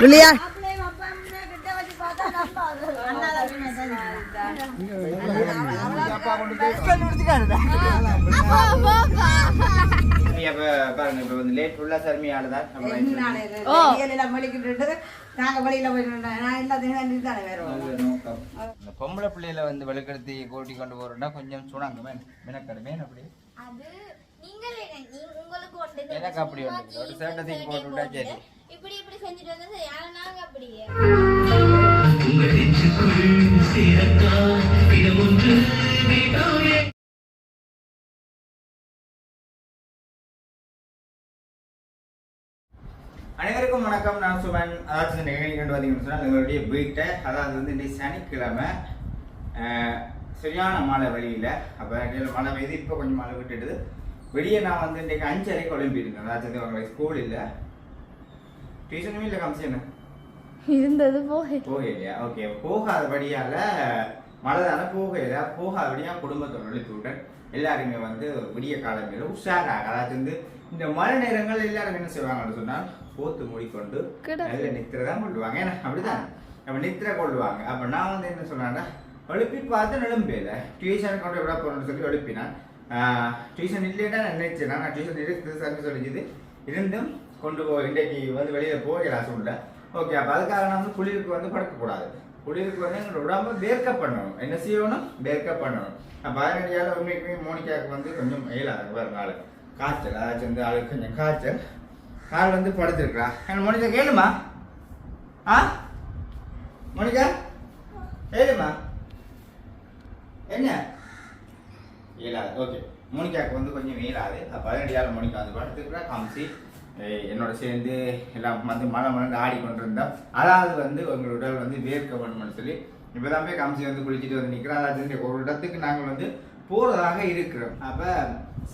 இல்லையா? பொம்பளை பிள்ளையில வந்து வெளுக்கெடுத்து கூட்டி கொண்டு போறோம்னா கொஞ்சம் சுணங்க மேன் மினக்கடு மேன் அப்படி அது நீங்களே நீ- உங்களுக்கு ஒன்று எனக்கு அப்படி ஒன்று ஒரு சேட்டை தூக்கி போட்டு விட்டா சரி. இப்படி இப்படி செஞ்சுட்டு வந்தது யாரை நாங்க அப்படியே. அனைவருக்கும் வணக்கம். நான் சுவன். அதாவது இந்த நிகழ்ச்சி கொண்டு வந்தீங்கன்னு சொன்னால் எங்களுடைய வீட்டை அதாவது வந்து இன்றைக்கு சனிக்கிழமை சரியான மழை வெளியில். அப்போ மழை பெய்து இப்போ கொஞ்சம் மழை விட்டுடுது வெளியே நான் வந்து இன்றைக்கு அஞ்சரை குழம்பிருக்கேன் அதாவது வந்து உங்களுக்கு ஸ்கூல் இல்லை டியூஷனுமே இல்லை கம்சன் இருந்தது போய் போகலையா? ஓகே போகாதபடியால மழை தானே போகல போகாதபடியா குடும்பத்தோட எழுப்பி விட்டேன் எல்லாருமே வந்து விடிய காலங்களில் உஷாராக அதாவது வந்து இந்த மழை நேரங்கள் எல்லாரும் என்ன செய்வாங்கன்னு சொன்னால் போத்து மூடிக்கொண்டு நல்ல நித்திரை தான் கொள்ளுவாங்க. ஏன்னா அப்படிதான். அப்ப நித்திரை கொள்ளுவாங்க. அப்ப நான் வந்து என்ன சொன்னேன்னா எழுப்பி பார்த்து நெலும்பேல. டியூஷன் கொண்டு விட போறேன்னு சொல்லி எழுப்பினான். டியூஷன் இல்லைன்னா நான் நினைச்சேன். நான் டியூஷன் இருக்குது சர்வீஸ் சொல்லிச்சுது இருந்தும் கொண்டு போ இன்றைக்கு வந்து வெளியில ஆசை சொல்ல ஓகே அப்ப அதுக்காக நான் வந்து குளிருக்கு வந்து படுக்கக்கூடாது. குளிருக்கு வந்து எங்களோட உடம்பு வேர்க்க பண்ணணும் என்ன செய்யணும்? வேர்க்க பண்ணணும் அப்ப அதனடியால உண்மைக்குமே மோனிகாவுக்கு வந்து கொஞ்சம் இயலாது வரும் நாள். காய்ச்சல் அதாச்சும் வந்து அவளுக்கு கொஞ்சம் காய்ச்சல். கால் வந்து படுத்துருக்கா எனக்கு மோனிகா கேளுமா? ஆ? மோனிகா? கேளுமா? என்ன? இயலாது. ஓகே மோனிகாவுக்கு வந்து கொஞ்சம் இயலாது பதினெட்டு பதினடியால் மோனிகா வந்து படுத்துருக்குறா. காமிச்சு என்னோட சேர்ந்து எல்லாம் வந்து மழை மலர்ந்து ஆடி கொண்டிருந்தோம் அதாவது வந்து உங்களோட உடல் வந்து வேர்க்க வேணும்னு சொல்லி இப்போதான் போய் கம்சி வந்து குளிச்சுட்டு வந்து நிற்கிறோம் அதாவது ஒரு இடத்துக்கு நாங்கள் வந்து போகிறதாக இருக்கிறோம். அப்போ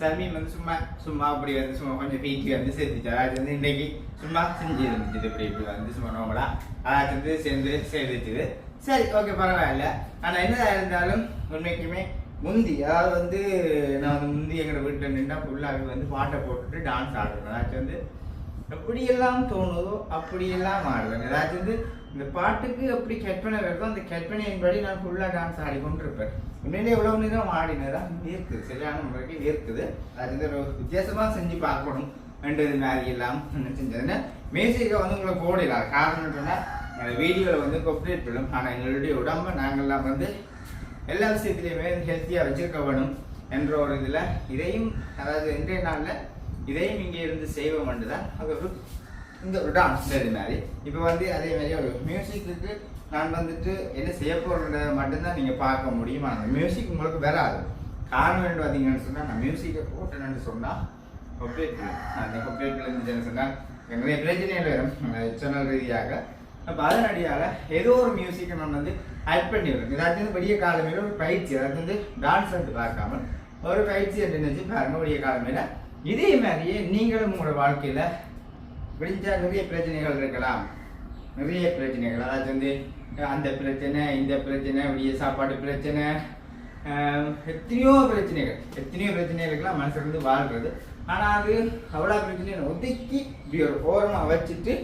சமீம் வந்து சும்மா சும்மா அப்படி வந்து சும்மா கொஞ்சம் பீட்டி வந்து சேர்த்துச்சு. அதாவது வந்து இன்னைக்கு சும்மா செஞ்சு இருந்துச்சு. இப்படி இப்படி வந்து சும்மா நோமலா அதாவது வந்து சேர்ந்து சேர்ந்துச்சுது சரி ஓகே பரவாயில்ல. ஆனால் என்ன இருந்தாலும் உண்மைக்குமே முந்தி அதாவது வந்து நான் வந்து முந்தி எங்கள் வீட்டில் நின்றா ஃபுல்லாகவே வந்து பாட்டை போட்டுட்டு டான்ஸ் ஆடுறேன் ஏதாச்சும் வந்து எப்படியெல்லாம் தோணுதோ அப்படியெல்லாம் ஆடுவேன். ஏதாச்சும் வந்து இந்த பாட்டுக்கு எப்படி கற்பனை வருதோ அந்த கற்பனையின்படி நான் ஃபுல்லாக டான்ஸ் ஆடிக்கொண்டிருப்பேன். உண்மையிலே எவ்வளோ நேரம் ஆடினதான் இருக்குது சரியான முறைக்கு இருக்குது அது வந்து ஒரு வித்தியாசமாக செஞ்சு பார்க்கணும். ரெண்டு மாதிரி எல்லாம் செஞ்சதுன்னா மியூசிக்கை வந்து உங்களை போடலாம் காரணம் சொன்னால் வீடியோவில் வந்து கொப்ரேட் பண்ணும் ஆனால் எங்களுடைய உடம்பை நாங்கள்லாம் வந்து எல்லா விஷயத்துலையுமே ஹெல்த்தியாக வச்சிருக்க வேணும் என்ற ஒரு இதில் இதையும் அதாவது இன்றைய நாளில் இதையும் இங்கே இருந்து செய்வோம் தான் அது ஒரு இந்த ஒரு டான்ஸ் இது மாதிரி. இப்போ வந்து அதே மாதிரி ஒரு மியூசிக்கு நான் வந்துட்டு என்ன செய்ய போகிறத மட்டும்தான் நீங்கள் பார்க்க முடியும். அந்த மியூசிக் உங்களுக்கு வராது. காரணம் என்ன பார்த்தீங்கன்னு சொன்னால் நான் மியூசிக்கை போட்டேன்னு சொன்னால் கொப்ரேட் அந்த கொப்ரேட் இருந்துச்சுன்னு சொன்னால் நிறைய பிரச்சனைகள் வரும் சேனல் ரீதியாக அப்போ அதனடியாக ஏதோ ஒரு மியூசிக்கை நம்ம வந்து ஆட் பண்ணி ஏதாச்சும் வந்து விடிய காலமையில் ஒரு பயிற்சி. அதாவது வந்து டான்ஸ் வந்து பார்க்காம ஒரு பயிற்சி என்று வச்சு பாருங்க பெரிய காலமையில் இதே மாதிரியே நீங்களும் உங்களோட வாழ்க்கையில் விடிஞ்சா நிறைய பிரச்சனைகள் இருக்கலாம். நிறைய பிரச்சனைகள். அதாவது வந்து அந்த பிரச்சனை இந்த பிரச்சனை விடிய சாப்பாடு பிரச்சனை எத்தனையோ பிரச்சனைகள். எத்தனையோ பிரச்சனைகளுக்கெல்லாம் மனசுல இருந்து வாழ்றது. ஆனால் அது அவ்வளோ பிரச்சனையை ஒதுக்கி இப்படி ஒரு ஓரமாக வச்சுட்டு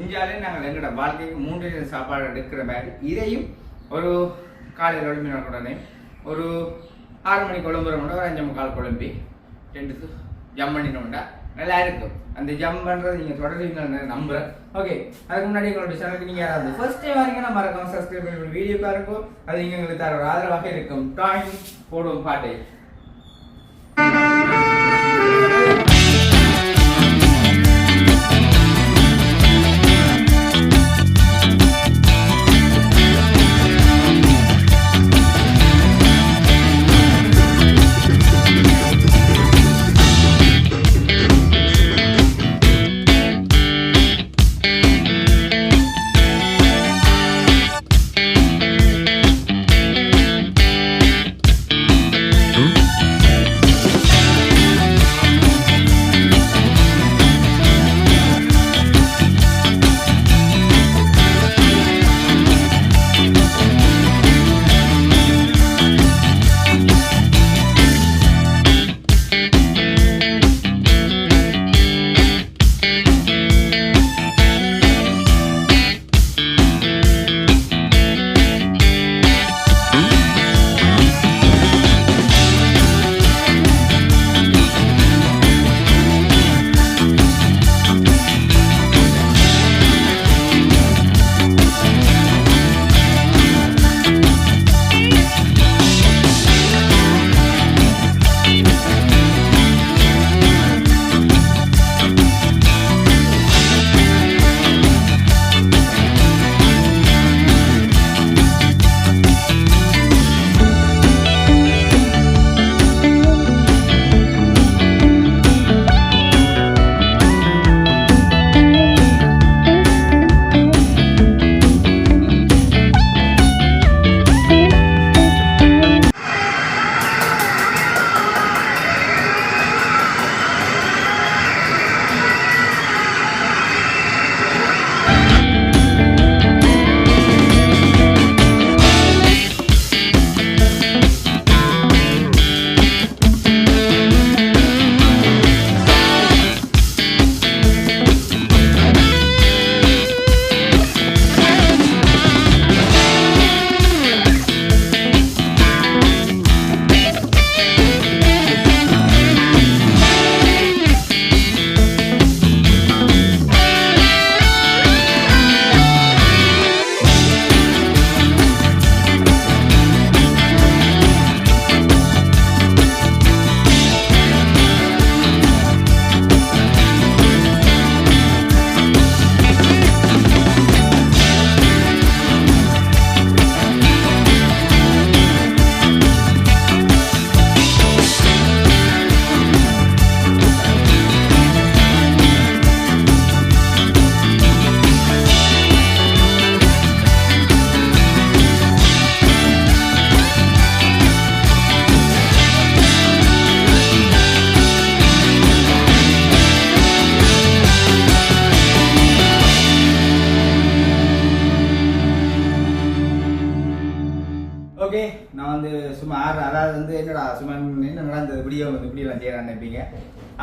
இந்தியாவிலே நாங்கள் எங்களோட வாழ்க்கைக்கு மூன்று சாப்பாடு எடுக்கிற மாதிரி இதையும் ஒரு காலையில் எழுப்பின உடனே. ஒரு ஆறு மணி குழம்புற கூட ஒரு அஞ்சு முக்கால் குழம்பி ரெண்டு ஜம் பண்ணினோம்டா நல்லா இருக்கும் அந்த ஜம் பண்ணுறது நீங்கள் தொடர்றீங்கன்னு நம்புகிறேன் ஓகே அதுக்கு முன்னாடி எங்களுடைய சேனலுக்கு நீங்கள் யாராவது ஃபர்ஸ்ட் டைம் வரீங்கன்னா மறக்காம சப்ஸ்கிரைப் பண்ணி வீடியோ பாருங்க. அது இங்கே எங்களுக்கு தர ஒரு ஆதரவாக இருக்கும். டாய் போடும் பாட்டை.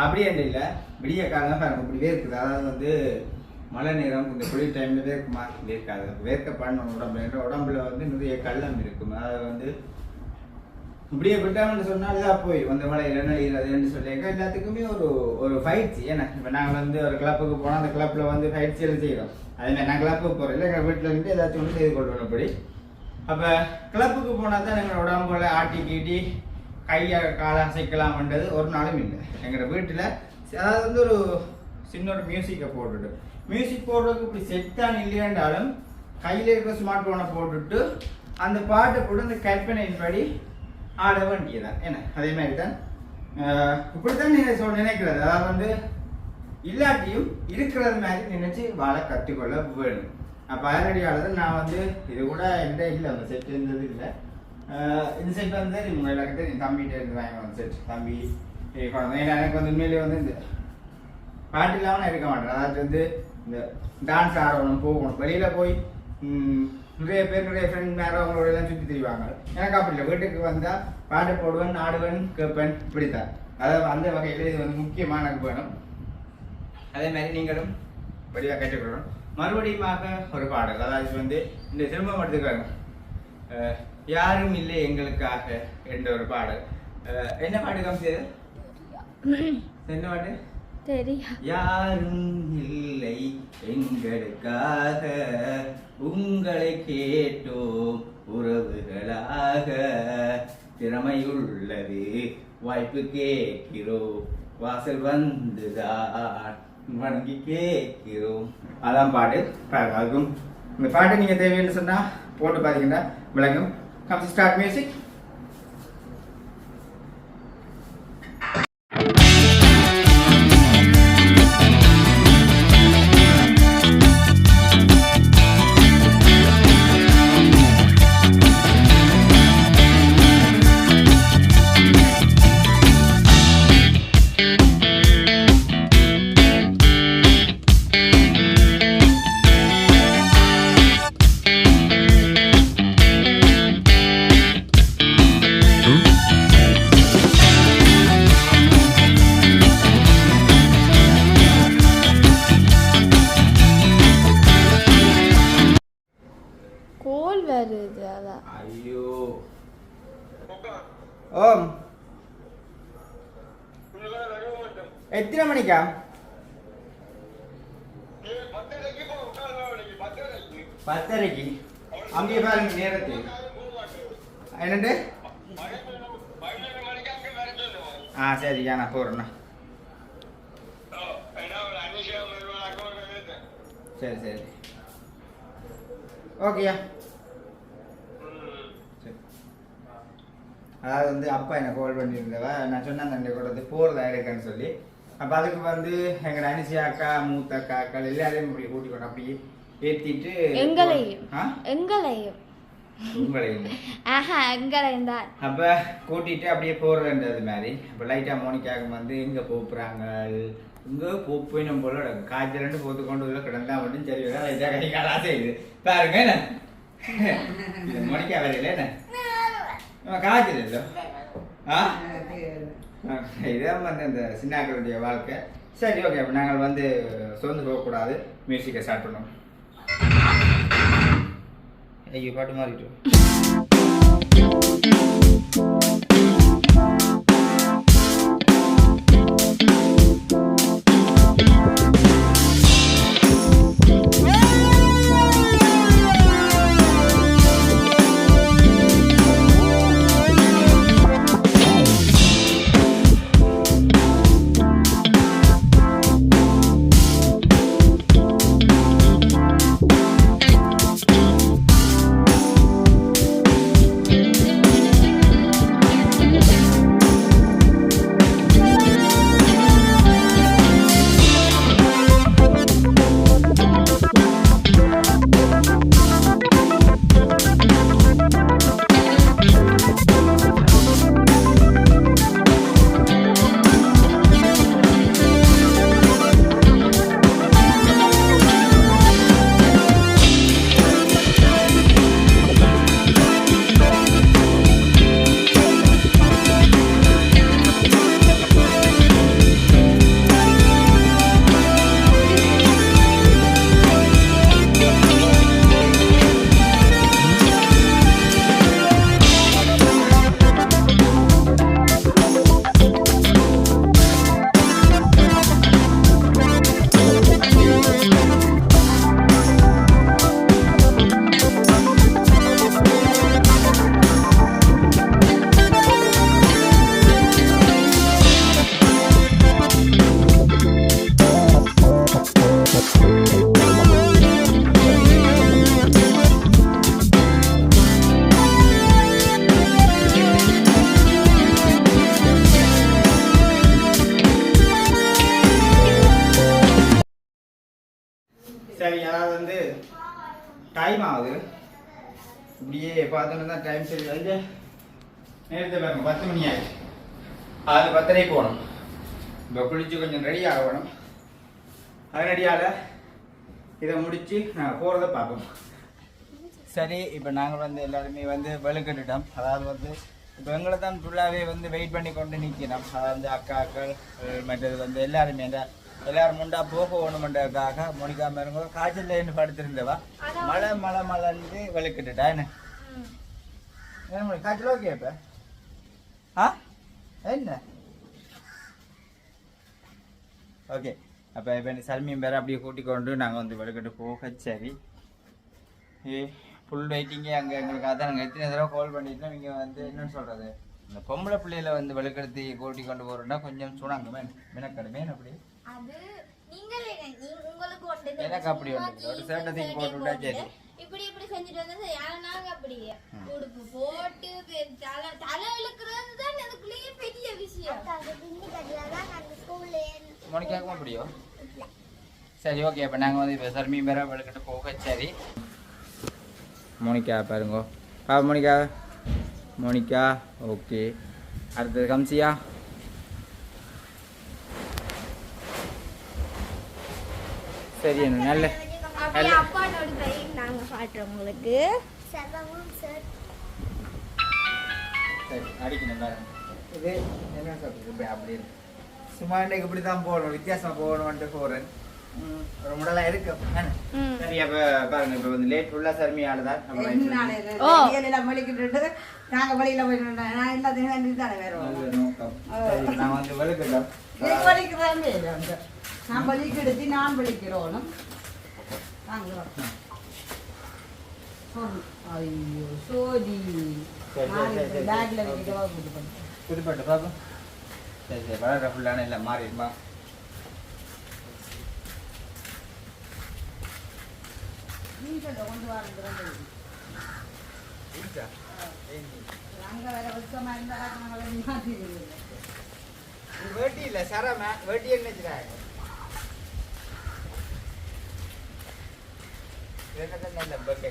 அப்படியே இல்லை விடிய காலம் பாருங்க இப்படி வேர்க்குது. அதாவது வந்து மழை நேரம் இந்த குளிர் டைமில் வேர்க்குமா வேர்க்காது. வேர்க்க பண்ணணும் உடம்புல. என்ற உடம்புல வந்து நிறைய கள்ளம் இருக்கும். அதாவது வந்து இப்படியே விட்டாங்கன்னு சொன்னால் இதாக போய் அந்த மலையில் நடிகர் அதுன்னு சொல்லியிருக்க எல்லாத்துக்குமே ஒரு ஒரு பயிற்சி. ஏன்னா இப்போ நாங்கள் வந்து ஒரு கிளப்புக்கு போனால் அந்த கிளப்பில் வந்து பயிற்சி எல்லாம் செய்கிறோம் அதே மாதிரி நான் கிளப்புக்கு போகிறோம் இல்லை எங்கள் வீட்டில் இருந்து ஏதாச்சும் ஒன்று செய்து கொள்வோம் அப்படி. அப்போ கிளப்புக்கு போனால் தான் எங்களோட உடம்புல ஆட்டி கீட்டி கையை காலை அசைக்கலாம்ன்றது ஒரு நாளும் இல்லை. எங்களோட வீட்டில் அதாவது வந்து ஒரு சின்ன ஒரு மியூசிக்கை போட்டுட்டு மியூசிக் போடுறதுக்கு இப்படி செட்டான் இல்லையாண்டாலும் கையில் இருக்கிற ஸ்மார்ட் ஃபோனை போட்டுட்டு அந்த பாட்டை போட்டு அந்த கற்பனையின்படி ஆட வேண்டியதான் என்ன? அதே மாதிரி தான் இப்படித்தான் நீங்கள் சொல் நினைக்கிறது. அதாவது வந்து இல்லாட்டியும் இருக்கிறது மாதிரி நினைச்சு வாழ கற்றுக்கொள்ள வேணும். அப்போ அதனடியால் நான் வந்து இது கூட என்கிட்ட இல்லை அந்த செட் இருந்தது இல்லை. இந்த செட் வந்து உங்க எல்லாருக்கும் என் தம்பிகிட்ட இருந்து வாங்கி செட் தம்பி குழந்தை. ஏன்னா எனக்கு வந்து உண்மையிலேயே வந்து இந்த பாட்டு இல்லாமல் நான் இருக்க மாட்டேன். அதாவது வந்து இந்த டான்ஸ் ஆடணும் போகணும். வெளியில் போய் நிறைய பேர் நிறைய ஃப்ரெண்ட் நேரம் அவங்களோட எல்லாம் சுற்றி தெரிவாங்க. எனக்கு அப்படி இல்லை. வீட்டுக்கு வந்தால் பாட்டு போடுவேன் ஆடுவேன் கேட்பேன். இப்படித்தான். அதாவது அந்த வகையில் இது வந்து முக்கியமாக எனக்கு வேணும் அதே மாதிரி நீங்களும் வழியாக கேட்டுக்கொள்ளணும் மறுபடியுமாக ஒரு பாடல். அதாவது வந்து இந்த திரும்ப எடுத்துக்காங்க. யாரும் இல்லை எங்களுக்காக என்ற ஒரு பாடல். என்ன பாட்டு காமிச்சது என்ன பாட்டு? யாரும் இல்லை எங்களுக்காக. உங்களை கேட்டோம் உறவுகளாக. திறமையுள்ளது வாய்ப்பு கேட்கிறோம். வாசல் வந்துதான் வணங்கி கேட்கிறோம். அதான் பாட்டு. அதுக்கும் இந்த பாட்டு நீங்க தேவைன்னு சொன்னா போட்டு பாத்தீங்கன்னா விளங்கும் கம் ஸ்டார்ட் மியூசிக் பத்தரைக்கு அங்கே பாருங்க நேரத்தில் என்னண்டு? ஆ சரிக்கா நான் போகிறேண்ணா சரி சரி. ஓகேயா சரி. அதாவது வந்து அப்பா என்னை கால் பண்ணியிருந்தவ? நான் சொன்னாங்க அண்டை கூட வந்து போகிறதா இருக்கேன்னு சொல்லி. அப்போ அதுக்கு வந்து எங்கள் அனிசி அக்கா மூத்த அக்கா அக்கள் எல்லாரையும் இப்படி கூட்டி அப்படியே ஏற்றிட்டு எங்களையும். எங்களையும். அப்போ கூட்டிட்டு அப்படியே போகிறதுன்றது மாதிரி. அப்போ லைட்டாக மோனிக்காக வந்து எங்கே போப்புறாங்க இங்கே போப்போயினும் போல காய்ச்சல் போத்து கொண்டு உள்ள கிடந்தா மட்டும் சரி வேற லைட்டாக கை காலா செய்யுது. பாருங்க என்ன? இது மோனிக்கா வேலையில என்ன? நம்ம காய்ச்சல் இல்லை. ஆ? இதான் வந்து இந்த சின்னாக்களுடைய வாழ்க்கை. சரி ஓகே அப்போ நாங்கள் வந்து சோர்ந்து போகக்கூடாது. மியூசிக்கை ஸ்டார்ட் பண்ணோம் ஐயோ பாட்டு மாறிட்டு பார்த்தோன்னா தான் டைம் சரி வந்து நேரத்தை பாருங்க பத்து மணி ஆயிடுச்சு. அது பத்தரை போகணும். இப்போ குளிச்சு கொஞ்சம் ரெடி ஆகணும். அதனடியால் இதை முடித்து நாங்கள் போகிறத பார்ப்போம். சரி இப்போ நாங்கள் வந்து எல்லாருமே வந்து வெளுக்கட்டுட்டோம் அதாவது வந்து இப்போ எங்களை தான் ஃபுல்லாகவே வந்து வெயிட் பண்ணி கொண்டு நிற்கிறோம் அதாவது அக்காக்கள் மற்றது வந்து எல்லாருமே. இந்த எல்லாரும் முண்டா போக வேணுமென்றதுக்காக மோனிகா இருங்க காய்ச்சல் படுத்திருந்தவா? மழை மழை மழைன்னு வெளுக்கட்டுட்டா என்ன? ஓகே இப்போ ஆ என்ன ஓகே அப்போ இப்போ இந்த சல்மியும் பேர் அப்படியே கூட்டிக் கொண்டு நாங்கள் வந்து வெளுக்கட்டு போக சரி. ஏ ஃபுல் வெயிட்டிங்கே அங்கே எங்களுக்கு அதான் நாங்கள் எத்தனை தடவை கால் பண்ணிட்டோம் இங்கே வந்து என்னன்னு சொல்கிறது இந்த பொம்பளை பிள்ளையில வந்து வெளுக்கெடுத்து கூட்டி கொண்டு போகிறோம்னா கொஞ்சம் சுணாங்க மேன் மினக்கடை மேன் அப்படி. நீங்களே எனக்கு அப்படி ஒன்று ஒரு சேட்டை தூக்கி போட்டு விட்டா சரி. இப்படி இப்படி செஞ்சுட்டு வந்தது யாருனாங்க அப்படி? உடுப்பு போட்டு தலை தலை இழுக்கிறது தான் எனக்குள்ளேயே பெரிய விஷயம். மணிக்காகவும் அப்படியோ சரி ஓகே அப்போ நாங்கள் வந்து இப்போ சர்மி பேர வெளுக்கிட்டு போக சரி. மோனிகா பாருங்க. பா மோனிகா. மோனிகா ஓகே அடுத்தது கம்சியா? சரி என்ன நல்ல நாங்க காட்டுறோம் உங்களுக்கு. சரி. அடிக்கணும் இது என்ன சொல்றது இப்படி அப்படி இருக்கு. சும்மா இன்னைக்கு இப்படி தான் போகணும் வித்தியாசமா போகணும்ன்ட்டு போகிறேன் ஒரு முடலாம் இருக்கு. சரி அப்போ பாருங்க இப்போ வந்து லேட் ஃபுல்லாக சர்மியால தான். நாங்க வெளியில போய் நின்றா. நான் எல்லாத்தையும் தானே வேற நல்ல நான் வந்து வலிக்கிறேன் நான் வலிக்கெடுத்து நான் வலிக்கிறோனும் வாங்குறோம். ஐயோ சோதி. பேக்ல வைக்கவா கூட்டு பண்ணு புதுப்பட்டு பாப்போம் சரி சரி வளர்ற ஃபுல்லான இல்லை மாறிடுமா? கொண்டு வரது அங்க வேற வேட்டி இல்லை சரம. வேட்டி என்ன வச்சுட்டாங்க நல்ல பர்த்டே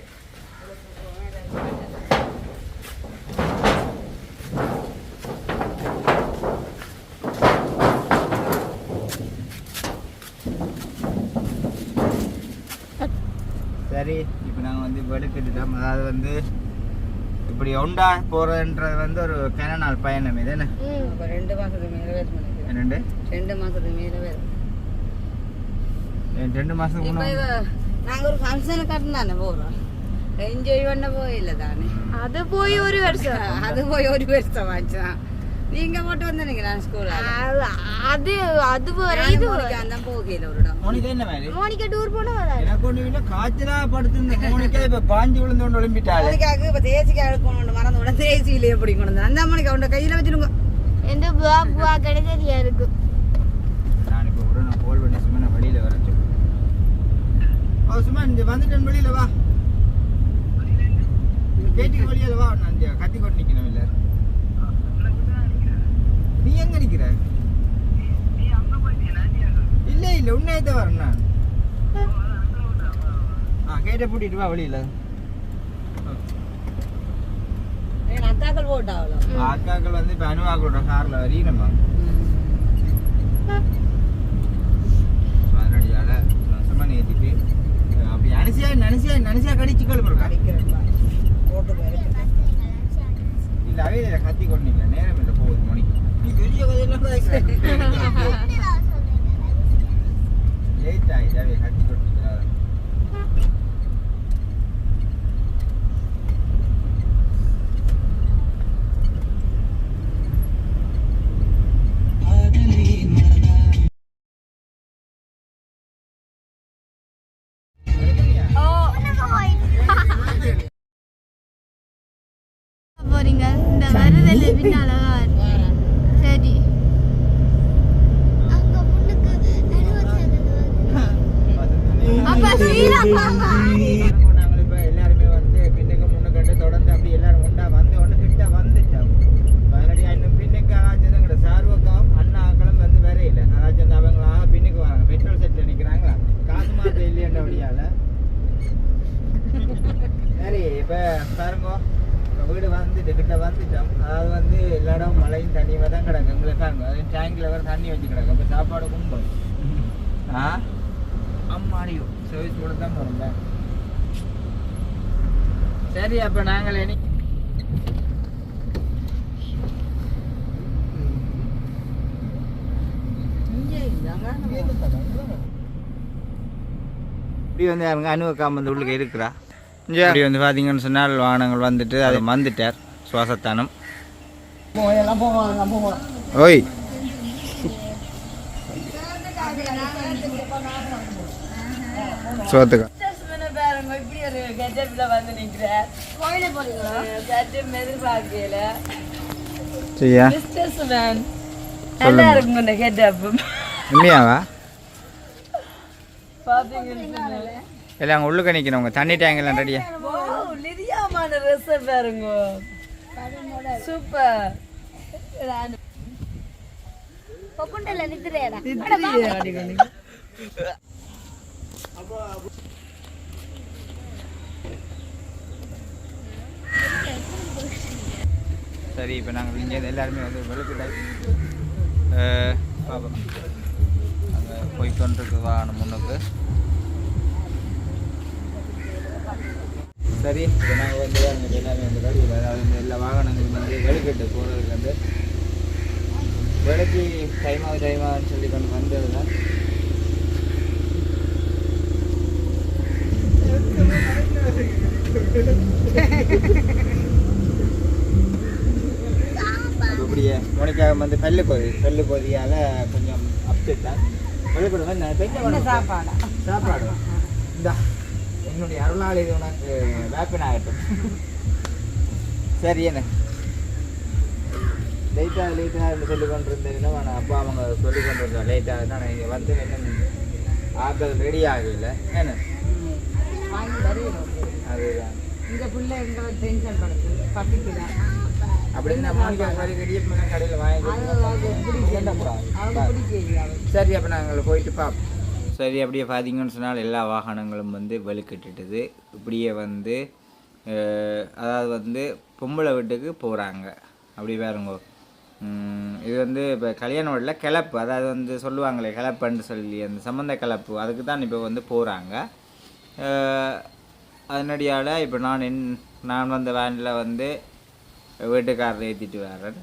சரி இப்போ நாங்கள் வந்து வெளுக்கிட்டுட்டோம். அதாவது வந்து இப்படி ஒண்டா போகிறதுன்றது வந்து ஒரு கனநாள் பயணம் இது என்ன? ரெண்டு மாசத்துக்கு மேல வேறு நினைக்கிறேன் என்னண்டு? ரெண்டு மாசத்துக்கு மேல ரெண்டு மாதத்துக்கு நாங்க ஒரு ஃபங்க்ஷனுக்கு தானே போறோம். என்ஜாய் பண்ண போயில்ல தானே அது போய் ஒரு வருஷம் அது போய் ஒரு வருஷம் ஆச்சுதான் நீங்க மட்டும் வந்து நினைக்கிறேன் ஸ்கூல்ல அது அது வேற இது. அந்த போகையில ஒரு இடம் மோனிகா என்ன மாதிரி மோனிகா டூர் போன வராது எனக்கு ஒண்ணு இல்ல காய்ச்சலா படுத்து மோனிகா இப்ப பாஞ்சு விழுந்தோண்டு ஒளிம்பிட்டாளே மோனிகாவுக்கு இப்ப தேசிக்கு எடுக்கணும் மறந்து விட தேசியில எப்படி கொண்டு வந்தேன். அந்த மோனிகா உண்ட கையில வச்சிருங்க எந்த புவா புவா கடை தெரியா இருக்கு நான் இப்ப கூட நான் கோல் பண்ணி சும்மா வெளியில வரேன் சும்மா இந்த வந்துட்டேன் வெளியில வா கேட்டுக்கு வெளியில வா நான் கத்தி கொண்டு நிக்கணும் இல்ல. நீ எங்க நிக்கிற? இல்ல இல்ல உன்னையத்த வரேன் நான். ஆ கேட்ட பூட்டிட்டு வா வெளியில. என் அத்தாக்கள் போட்டாவளோ அக்காக்கள் வந்து இப்ப அனுவாக்களோட கார்ல வரீனம்மா அதனடியால சும்மா நேத்திட்டு அப்படி அனுசியா நினைச்சியா நினைச்சியா கடிச்சுக்கள் இருக்கா? அடிக்கிறேன் பா. போட்டு போயிருக்கேன் இல்ல அவையில கத்தி கொண்டீங்க நேரம் இல்ல போகுது மணிக்கு நீ பெரிய எல்லாருமே வந்து பின்னுக்கு முன்னுக்கு தொடர்ந்து அப்படி எல்லாரும் ஒன்றா வந்து ஒன்று கிட்ட வந்துட்டோம் பதினடி இன்னும் பின்னுக்கு ஆச்சுதான் கிடையாது சார்வக்கம் அண்ணாக்களும் வந்து வரையில அதாச்சும் அவங்களாக பின்னுக்கு வராங்க பெட்ரோல் செட்டில் நிற்கிறாங்களா காசு மாற்ற இல்லையன்ற வழியால் சரி இப்போ பாருங்க வீடு வந்துட்டு கிட்ட வந்துட்டோம் அதாவது வந்து எல்லா இடம் மழையும் தண்ணியாக தான் கிடக்கு எங்களுக்கு டேங்கில் வேறு தண்ணி வச்சு கிடக்கு இப்போ சாப்பாடு கும்பல் ஆ? அம்மாடியோ. சர்வீஸ் கூட தான் போகிறோம்ல சரி அப்போ நாங்கள் இனி இப்படி வந்து யாருங்க அனுவக்காம வந்து உள்ளுக்கு இருக்கிறா. இப்படி வந்து பார்த்தீங்கன்னு சொன்னால் வாகனங்கள் வந்துட்டு அதை வந்துட்டார் சுவாசத்தானம் ஓய். சோத்துக்கா. உண்மையாவா? இல்லை அங்கே உள்ளுக்க நிற்கணும். தண்ணி டேங்க் எல்லாம் ரெடியா லிதியாமான ட்ரெஸ் பாருங்க. சூப்பர் பொக்குண்டல நிக்கிறேடா சரி இப்போ நாங்கள் இங்கே எல்லாருமே வந்து வெளுப்பிடாய் பார்ப்போம் அங்கே போய்கொண்டிருக்கு வாகனம் முன்னுக்கு. சரி இப்போ நாங்கள் வந்து அங்கே எல்லாருமே வந்து வெளியில் அதாவது எல்லா வாகனங்களும் வந்து வெளுக்கிட்டு போகிறதுக்கு வந்து விலைக்கு டைம் ஆகுது டைம் ஆகுதுன்னு சொல்லி கொண்டு வந்தது தான் அப்படியே மோனிகா வந்து பல்லு கொதி பல்லு கொதியால் கொஞ்சம் அப்செட் தான் பல்லு கொதி வந்து சாப்பாடா? சாப்பாடு? இந்தா என்னுடைய அருளாளி இது உனக்கு வேப்பன் ஆகட்டும். சரி என்ன? லேட்டாக லேட்டாக சொல்லி கொண்டு இருந்ததுன்னா நான் அப்பா அவங்க சொல்லி கொண்டு இருந்தோம் லேட்டாக நான் இங்கே வந்து இன்னும் ஆக்கள் ரெடி ஆகல. என்ன? அதுதான். இந்த பிள்ளை எங்களை டென்ஷன் படுத்து அப்படின்னு மோனிகா மாதிரி கடையில் வாங்கி சரி அப்போ நாங்கள் போயிட்டு பார்ப்போம் சரி அப்படியே பார்த்தீங்கன்னு சொன்னால் எல்லா வாகனங்களும் வந்து வெளுக்கிட்டுட்டுது இப்படியே வந்து அதாவது வந்து பொம்பளை வீட்டுக்கு போகிறாங்க அப்படி பாருங்க. இது வந்து இப்போ கல்யாண வீட்டில் கிளப்பு. அதாவது வந்து சொல்லுவாங்களே கிளப்புன்னு சொல்லி அந்த சம்மந்த கிளப்பு. அதுக்கு தான் இப்போ வந்து போகிறாங்க அதனடியால் இப்போ நான் என் நான் வந்த வேனில் வந்து வீட்டுக்காரர் ஏற்றிட்டு வரேன்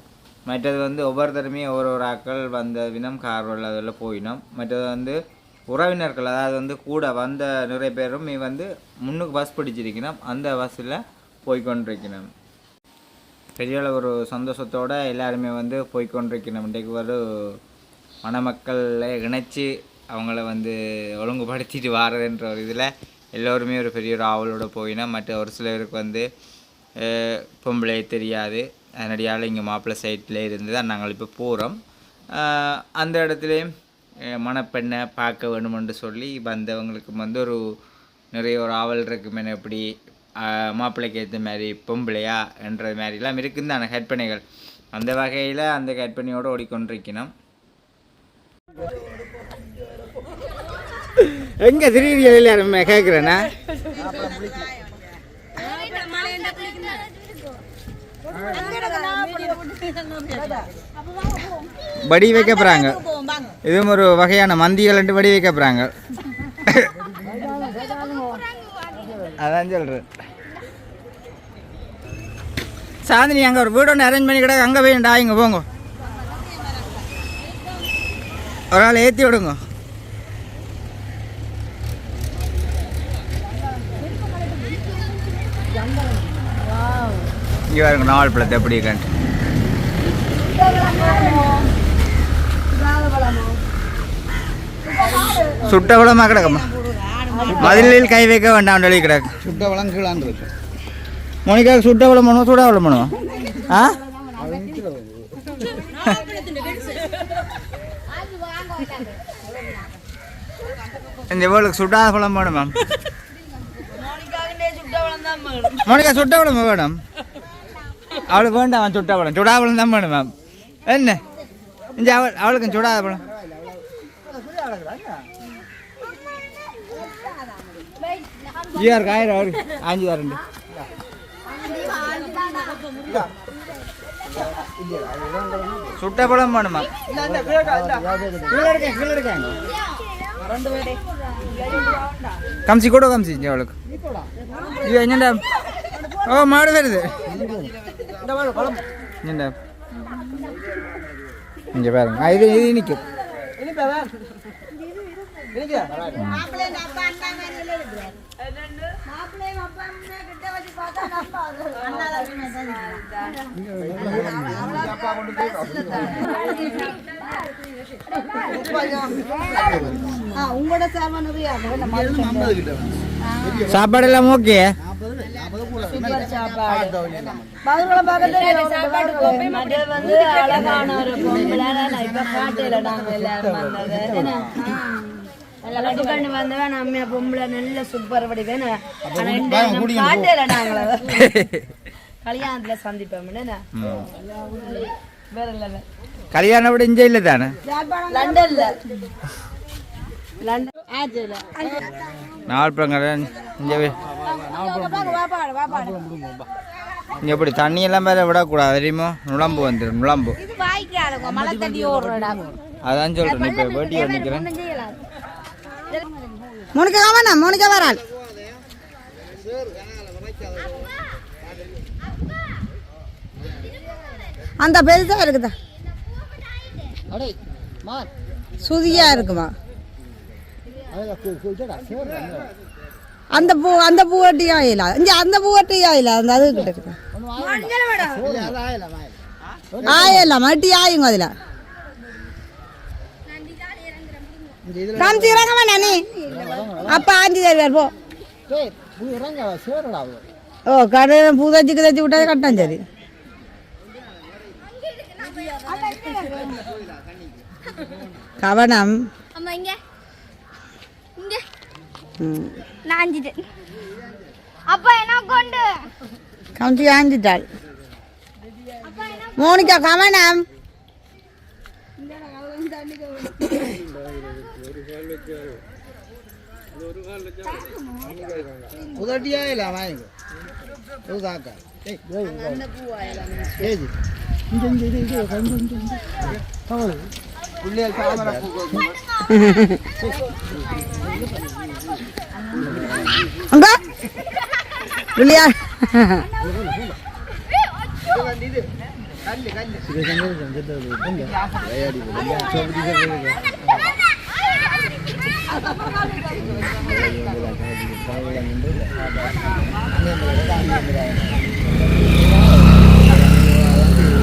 மற்றது வந்து ஒவ்வொருத்தருமே ஒரு ஒரு ஆட்கள் வந்த வினம் கார் அதில் போயினோம். மற்றது வந்து உறவினர்கள் அதாவது வந்து கூட வந்த நிறைய பேரும் நீ வந்து முன்னுக்கு பஸ் பிடிச்சிருக்கணும். அந்த பஸ்ஸில் போய்கொண்டிருக்கணும். பெரிய ஒரு சந்தோஷத்தோடு எல்லாருமே வந்து போய்கொண்டிருக்கணும். இன்றைக்கு ஒரு மணமக்களை இணைச்சி அவங்கள வந்து ஒழுங்குபடுத்திட்டு வாரதுன்ற ஒரு இதில் எல்லோருமே ஒரு பெரிய ஒரு ஆவலோடு போயினா மற்ற ஒரு சிலருக்கு வந்து பொம்பளை தெரியாது. அதனடியால் இங்கே மாப்பிள்ளை சைட்டில் இருந்து தான் நாங்கள் இப்போ போகிறோம் அந்த இடத்துலையும் மணப்பெண்ணை பார்க்க வேணுமென்று சொல்லி வந்தவங்களுக்கு வந்து ஒரு நிறைய ஒரு ஆவல் இருக்குமே. எப்படி மாப்பிள்ளைக்கு ஏற்ற மாதிரி பொம்பளையா என்ற மாதிரிலாம் இருக்குது தானே கற்பனைகள். அந்த வகையில் அந்த கற்பனையோடு ஓடிக்கொண்டிருக்கணும் எங்கே திடீர் எல்லாரும் கேட்குறேண்ணா வடி வைக்க போகிறாங்க இதுவும் ஒரு வகையான மந்திகள் வடி வைக்க போகிறாங்க அதான் சொல்கிறேன் சாந்தினி அங்கே ஒரு வீடு ஒன்று அரேஞ்ச் பண்ணி கிடக்கு. அங்கே போயிண்டா இங்கே போங்க. ஒரு நாள் ஏற்றி விடுங்க. இங்கே பாருங்க நாவல் பழத்தை எப்படி இருக்கான்ட்டு. சுட்ட பழமாக கிடக்குமா? மதிலில் கை வைக்க வேண்டாம் சொல்லி கிடக்கு. சுட்ட வளங்களான் இருக்கு. மோனிகா சுட்ட பழம் பண்ணுவோம் சுட பழம் பண்ணுவோம் ஆ? இந்த இவளுக்கு சுட்டாத பழம் வேணும்? மேம் மோனிகா சுட்ட பழம் வேணும். அவளுக்கு வேண்டாம் அவன் சுட்டா பழம் சுடா பழம் தான் வேணும் மேம் என்ன இந்த அவள் அவளுக்கு சுடாத பழம் ஐயாயிரம் ஆயிரம் அவரு அஞ்சு ரெண்டு சுட்ட பழம் வேணுமா கம்சி கூட கம்சி அவளுக்கு ஐயோ என்னடா ஓ மாடு வருது என்னடா இங்கே பாருங்க ஆ, இது இது நிற்கும் மாப்பிள்ளையும் அப்பா அண்ணா மாதிரி இருக்கிறார் மாப்பிள்ளையும் அப்பா அண்ணா கிட்ட வச்சு பார்த்தா அப்பா அண்ணா உங்களோட சாமான் சாப்பாடு எல்லாம் ஓகே பக்கத்துல வந்து. அழகான ஒரு பொம்பளை. நான் இப்ப காட்டையில நாங்க எல்லாரும் வந்தது. என்ன? கலப்பு கண்ணு வந்தவன் நம்ம பொம்பளை நல்ல சூப்பர் வடிவேன் ஆனா இந்த நம்ம காட்டையில நாங்கள. கல்யாணத்துல சந்திப்போம் என்ன வேற level. கல்யாணம் விட இங்கே இல்லை தானே? லண்டன்ல. நாகப்பழங்க இங்கே இங்கே எப்படி தண்ணியெல்லாம் மேலே விடக்கூடாது. தெரியுமோ? நுழம்பு வந்துடும் நுழம்பு. அதான் சொல்கிறேன் இப்போ வேட்டி நிற்கிறேன் மோனிகா காமண்ணா மோனிகா வராள். அந்த பெருசா இருக்குதா? சுதியா இருக்குமா? அந்த பூ அந்த பூவட்டி ஆயில. இங்க அந்த பூவட்டி ஆயில. அந்த அது கிட்ட இருக்கு. ஆயில. மட்டி ஆயுங்க அதுல. காமிச்சு இறங்கமா நானி. அப்பா ஆஞ்சி தருவார் போ. ஓ கடை பூ தச்சு தச்சு விட்டாது கட்டான் சரி. கவனம். அம்மா இங்க இங்க. அஞ்சிட்டேன் அப்பா என்ன கொண்டு? கமிச்சு ஆஞ்சிட்டாள் மோனிகா கவனம் உதட்டியாயில வாங்க உதாக்க ஏஜி இங்க இங்க கொஞ்சம் கொஞ்சம் கவலை புள்ளியல் தாமரை அங்க.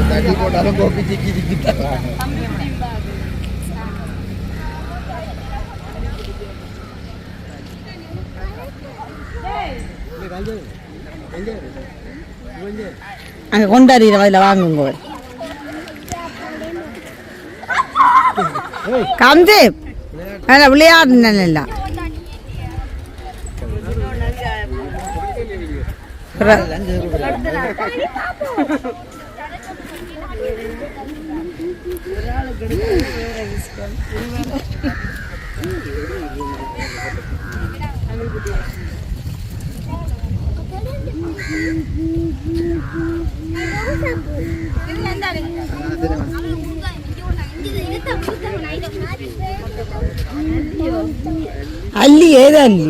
தட்டி போட்டாலும் கோப்பி சிக்கி சிக்கிட்டா அங்கே கொண்டாடிற அதில் வாங்குங்க காம்ஜி வேணா விளையாடு நல்லா Thank you. அள்ளி ஏது அள்ளி?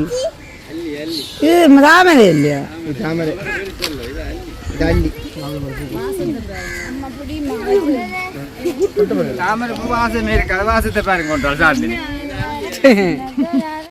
இது தாமரை இல்லையா தாமரை தள்ளி தாமரை வாசத்தை பாருங்க கொண்டு சாந்தி